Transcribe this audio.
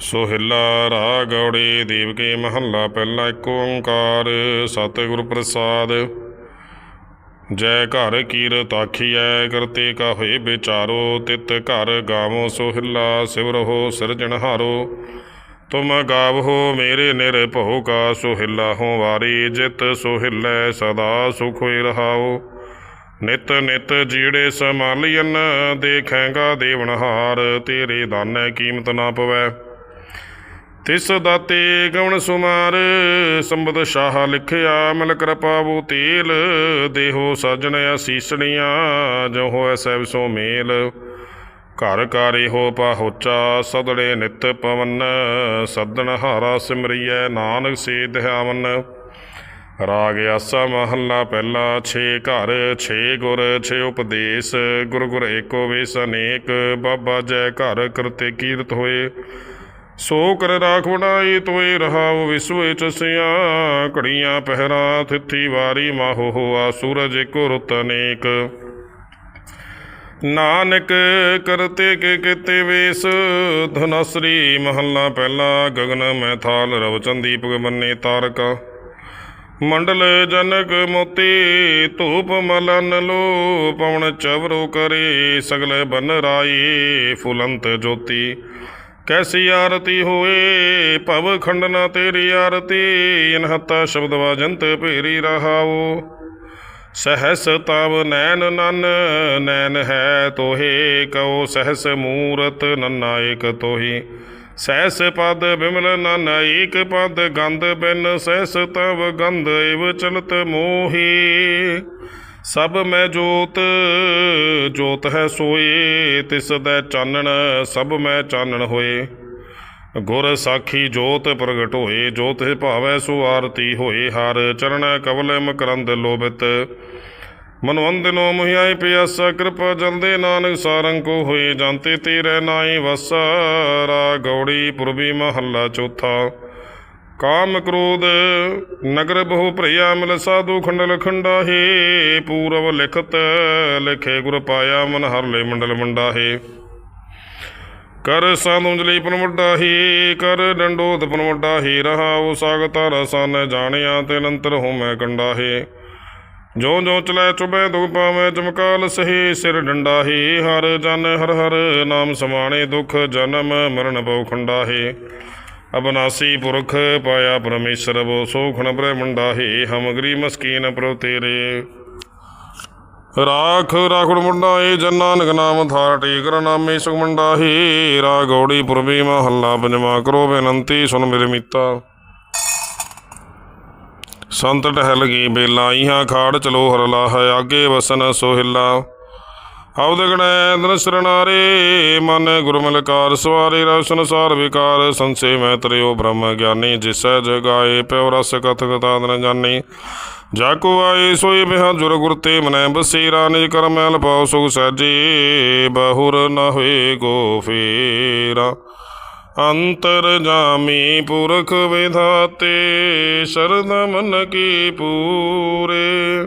ਸੋਹਿਲਾ ਰਾਗ ਗੌੜੇ ਦੇਵ ਕੇ ਮਹੱਲਾ ਪਹਿਲਾ ਏਕ ਓੰਕਾਰ, ਸਤਿਗੁਰ ਪ੍ਰਸਾਦ। ਜੈ ਘਰ ਕੀਰਤ ਆਖੀਐ ਕਰਤੇ ਕਾ ਹੋਏ ਵਿਚਾਰੋ, ਤਿਤ ਘਰ ਗਾਵੋ ਸੋਹਿਲਾ ਸਿਵਰਹੁ ਸਿਰਜਣਹਾਰੋ ਤੁਮ ਗਾਵਹੋ ਮੇਰੇ ਨਿਰਭਉ ਕਾ ਸੋਹਿਲਾ ਹੋ ਵਾਰੀ ਜਿਤ ਸੋਹਿਲੇ ਸਦਾ ਸੁਖ ਰਹਾਓ। ਨਿਤ ਨਿਤ ਜੀੜੇ ਸਮਾਲੀਨ ਦੇਖੇਗਾ ਦੇਵਨਹਾਰ ਤੇਰੇ ਦਾਨੈ ਕੀਮਤ ਨਾ ਪਵੈ। ਤਿਸ ਦਾਤੇ ਗਵਣ ਸੁਮਾਰ, ਸੰਬਦ ਸ਼ਾਹ ਲਿਖਿਆ, ਮਿਲ ਕਿਰਪਾਵੋ ਤੇਲ, ਦੇਹੋ ਸਜਣ ਅਸੀਸਣੀਆਂ, ਜੋ ਹੋਇ ਸਹਿਬ ਸੋ ਮੇਲ। ਘਰ ਕਾਰੇ ਹੋ ਪਾਹੋਚਾ ਸਦੜੇ ਨਿਤ ਪਵਨ ਸਦਨ ਹਾਰਾ ਸਿਮਰਿਐ, ਨਾਨਕ ਸੇ ਧਿਆਵਨ। ਰਾਗ ਆਸਾ ਮਹੱਲਾ ਪਹਿਲਾ, ਛੇ ਘਰ, ਛੇ ਗੁਰ, ਛੇ ਉਪਦੇਸ਼, ਗੁਰ ਗੁਰ ਏਕੋ ਵੇਸ ਅਨੇਕ, ਬਾਬਾ ਜੈ ਘਰ ਕਰਤੇ ਕੀਰਤ ਹੋਏ। ਸੋ ਕਰ ਰਾਖ ਵਡਾਈ ਤੋਏ ਰਹਾਉ ਵਿਸਵ ਚਸਿਆ ਘੜੀਆਂ ਪਹਿਰਾ ਥਿੱਥੀ ਵਾਰੀ ਮਾਹੋ ਹੋਆ ਸੂਰਜ ਏਕੋ ਰੁੱਤ ਅਨੇਕ ਨਾਨਕ ਕਰਤੇ ਕੇ ਕਿਤੇ ਵੇਸ ਧਨਸਰੀ ਮਹੱਲਾ ਪਹਿਲਾ ਗਗਨ ਮੈਂ ਥਾਲ ਰਵ ਚੰਦੀਪ ਬੰਨੇ ਤਾਰਕਾ ਮੰਡਲ ਜਨਕ ਮੋਤੀ ਧੂਪ ਮਲਨ ਲੋ ਪਵਨ ਚਵਰੋ ਕਰੇ ਸਗਲ ਬਨ ਰਾਈ ਫੁਲੰਤ ਜੋਤੀ ਕੈਸੀ ਆਰਤੀ ਹੋਏ? ਭਵ ਖੰਡਨਾ ਤੇਰੀ ਆਰਤੀ। ਇਨਹਤਾ ਸ਼ਬਦ ਵਾਜੰਤ ਭੇਰੀ ਰਹਾਓ। ਸਹਸ ਤਵ ਨੈਨ ਨਨ ਨੈਨ ਹੈ ਤੋਹੇ। ਕਉ ਸਹਸ ਮੂਰਤ ਨੰਨਾ ਏਕ ਤੋਹੀ। ਸਹਸ ਪਦ ਬਿਮਲ ਨਨ, ਏਕ ਪਦ ਗੰਧ ਬਿਨ। ਸਹਸ ਤਵ ਗੰਧ ਏਵ ਚਲਤ ਮੋਹੀ। ਸਭ ਮੈਂ ਜੋਤ ਜੋਤ ਹੈ ਸੋਏ, ਤਿਸ ਦਾ ਚਾਨਣ, ਸਭ ਮੈਂ ਚਾਨਣ ਹੋਏ। ਗੁਰ ਸਾਖੀ ਜੋਤ ਪ੍ਰਗਟ ਹੋਏ, ਜੋਤ ਹੈ ਭਾਵੈ ਸੋ ਆਰਤੀ ਹੋਏ। ਹਰ ਚਰਨ ਕਵਲ ਮਕਰੰਦ ਲੋਭਿਤ। ਮਨਵੰਦਨੋ ਮੁਹਿਆਈ ਪਿਆਸਾ, ਕਿਰਪਾ ਜਲਦੇ ਨਾਨਕ ਸਾਰੰਗ ਕੋ ਹੋਏ। ਜਾਂਤੇ ਤੇਰੇ ਨਾਈ ਵਸਾ ਰਾ ਗੌੜੀ ਪੁਰਬੀ ਮਹੱਲਾ ਚੌਥਾ। ਕਾਮ ਕ੍ਰੋਧ, ਨਗਰ ਬਹੁ ਭਰਿਆ ਮਿਲ ਸਾਧੂ ਖੰਡਲ ਖੰਡਾਹੇ, ਪੂਰਵ ਲਿਖਤ ਲਿਖੇ ਗੁਰ ਪਾਇਆ ਮਨ ਹਰ ਲੈ ਮੰਡਲ ਮੰਡਾਹੇ। ਕਰ ਸਾਧੁੰਜਲੀ ਪਨ ਹੀ ਕਰ ਡੰਡੋਤ ਪਨ ਵੱਡਾ ਹੀ ਰਹਾ ਉਹ ਸਾਗਤਾ ਰਸਨ ਜਾਣਿਆ ਤੇ ਨੰਤਰ ਹੋ ਮੈਂ ਕੰਡਾ ਹੈ ਜੋ ਜੋ ਚਲੈ ਚੁਬੈ ਦੁਖ ਪਾਵੇਂ ਚਮਕਾਲ ਸਹੀ ਸਿਰ ਡੰਡਾ ਹੀ ਹਰ ਜਨ ਹਰ ਹਰ ਨਾਮ ਸਮਾਣੇ ਦੁਖ ਜਨਮ ਮਰਨ ਬਹੁ ਖੰਡਾ ਹੈ ਅਬਨਾਸੀ ਪੁਰਖ ਪਾਇਆ ਪਰਮੇਸ਼ਰ ਬੋ ਸੋਖਣ ਬ੍ਰਹਮੰਡਾ ਹੈ ਹਮਗਰੀ ਮਸਕੀਨ ਪ੍ਰਭ ਤੇਰੇ। ਰਾਖ ਰਾਖੜ ਮੁੰਡਾ ਏ ਜਨਾਨਕ ਨਾਮ ਥਾਰ ਟੀਕਰ ਨਾਮੇ ਸੁਖਮੰਡਾ ਹੀ। ਰਾ ਪੁਰਬੀ ਮਹੱਲਾ ਪੰਜਵਾ ਕਰੋ ਬੇਨੰਤੀ ਸੁਨ ਮੇਰੇ ਮੀਤਾ। ਸੰਤ ਟਹਿਲ ਗਈ ਬੇਲਾ ਇਹਾਂ ਖਾੜ ਚਲੋ ਹਰਲਾ ਹੈ, ਆਗੇ ਵਸਨ ਸੋਹਿਲਾ। ਹਵਦ ਗਣੈ ਸਰਨਾਰੇ ਮਨ ਗੁਰਮਲਕਾਰ ਸਵਾਰੇ, ਰਸਨ ਸਾਰ ਵਿਕਾਰ, ਸੰਸੇ ਮੈਂ ਤਰਿਓ ਬ੍ਰਹਮ ਗਿਆਨੀ, ਜਿਸੈ ਜਗਾਏ ਪਿਉ ਰਸ ਕਥ ਕਥਾ ਨ ਜਾਣੀ ਜਾ ਆਏ ਸੋਈ ਬਿਹਾ ਜੁਰ ਗੁਰ ਤੇ ਮਨੈ ਬਸੀਰਾ, ਨਿਜ ਕਰਮ ਮੈਲ ਪਾਉ ਸੁਖ ਸਾਜੇ ਬਹੁਰ ਨ ਹੋਏ ਗੋ ਫੇਰਾ। ਅੰਤਰ ਜਾਮੀ ਪੁਰਖ ਵਿਧਾਤੇ, ਸ਼ਰਦ ਮਨ ਕੀ ਪੂਰੇ।